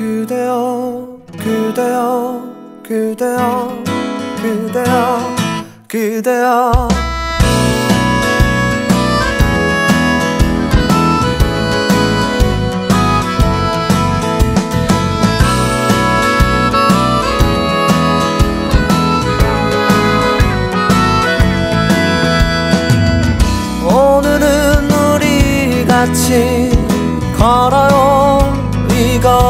그대여 그대여 그대여 그대여 그대여. 오늘은 우리 같이 걸어요. 이거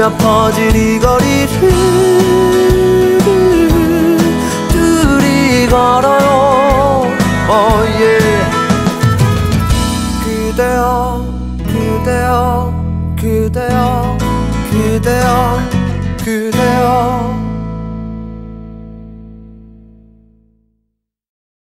울려 퍼질 이 거리를 둘이 걸어요 oh yeah. 그대여 그대여 그대여 그대여